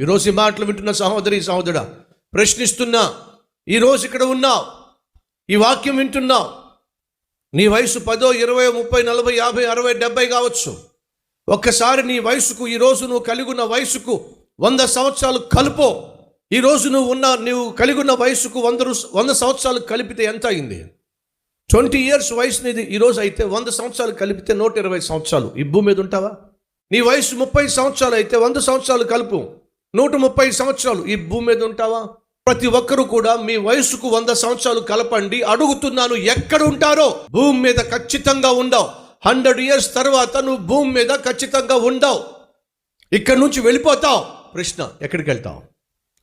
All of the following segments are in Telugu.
ఈరోజు ఈ మాటలు వింటున్న సహోదరి సహోదరుడా ప్రశ్నిస్తున్నా ఈరోజు ఇక్కడ ఉన్నావు ఈ వాక్యం వింటున్నావు. నీ వయసు పదో ఇరవై ముప్పై నలభై యాభై అరవై డెబ్బై కావచ్చు. ఒక్కసారి నీ వయసుకు ఈరోజు నువ్వు కలిగి ఉన్న వయసుకు వంద సంవత్సరాలు కలుపో. ఈరోజు నువ్వు ఉన్న నువ్వు కలిగి ఉన్న వయసుకు వంద వంద సంవత్సరాలు కలిపితే ఎంత అయింది? ట్వంటీ ఇయర్స్ వయసు నీది ఈరోజు అయితే వంద సంవత్సరాలు కలిపితే నూట ఇరవై సంవత్సరాలు. ఈ భూమి మీద ఉంటావా? నీ వయసు ముప్పై సంవత్సరాలు అయితే వంద సంవత్సరాలు కలుపు. నూట ముప్పై సంవత్సరాలు ఈ భూమి మీద ఉంటావా? ప్రతి ఒక్కరు కూడా మీ వయసుకు వంద సంవత్సరాలు కలపండి. అడుగుతున్నాను ఎక్కడ ఉంటారో భూమి మీద ఖచ్చితంగా ఉండవు. హండ్రెడ్ ఇయర్స్ తర్వాత నువ్వు భూమి మీద ఖచ్చితంగా ఉండవు. ఇక్కడ నుంచి వెళ్ళిపోతావు. ప్రశ్న ఎక్కడికి వెళ్తావు?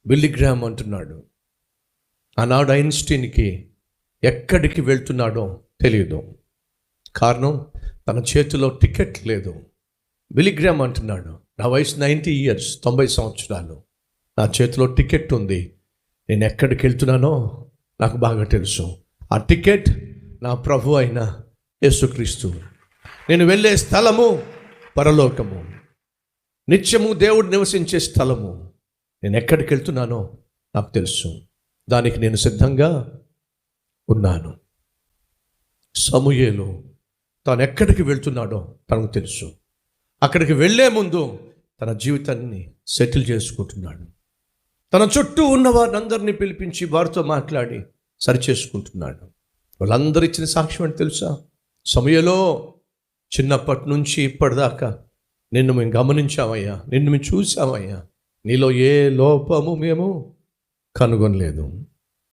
బిల్లిగ్రామ్ అంటున్నాడు. ఆనాడు ఐన్స్టీన్కి ఎక్కడికి వెళ్తున్నాడో తెలియదు కారణం తన చేతిలో టికెట్ లేదు. బిలిగ్రామ్ అంటున్నాడు నా వయసు నైంటీ ఇయర్స్ తొంభై సంవత్సరాలు. నా చేతిలో టికెట్ ఉంది. నేను ఎక్కడికి వెళ్తున్నానో నాకు బాగా తెలుసు. ఆ టికెట్ నా ప్రభు అయిన యేసుక్రీస్తు. నేను వెళ్ళే స్థలము పరలోకము. నిత్యము దేవుడు నివసించే స్థలము. నేను ఎక్కడికి వెళ్తున్నానో నాకు తెలుసు. దానికి నేను సిద్ధంగా ఉన్నాను. సమూహేలు తాను ఎక్కడికి వెళ్తున్నాడో తనకు తెలుసు. అక్కడికి వెళ్ళే ముందు తన జీవితాన్ని సెటిల్ చేసుకుంటున్నాడు. తన చుట్టూ ఉన్న వారిని పిలిపించి వారితో మాట్లాడి సరిచేసుకుంటున్నాడు. వాళ్ళందరూ ఇచ్చిన సాక్ష్యం అంటే తెలుసా? సమయంలో చిన్నప్పటి నుంచి ఇప్పటిదాకా నిన్ను మేము గమనించామయ్యా నిన్ను మేము చూసామయ్యా నీలో ఏ లోపము మేము కనుగొనలేదు.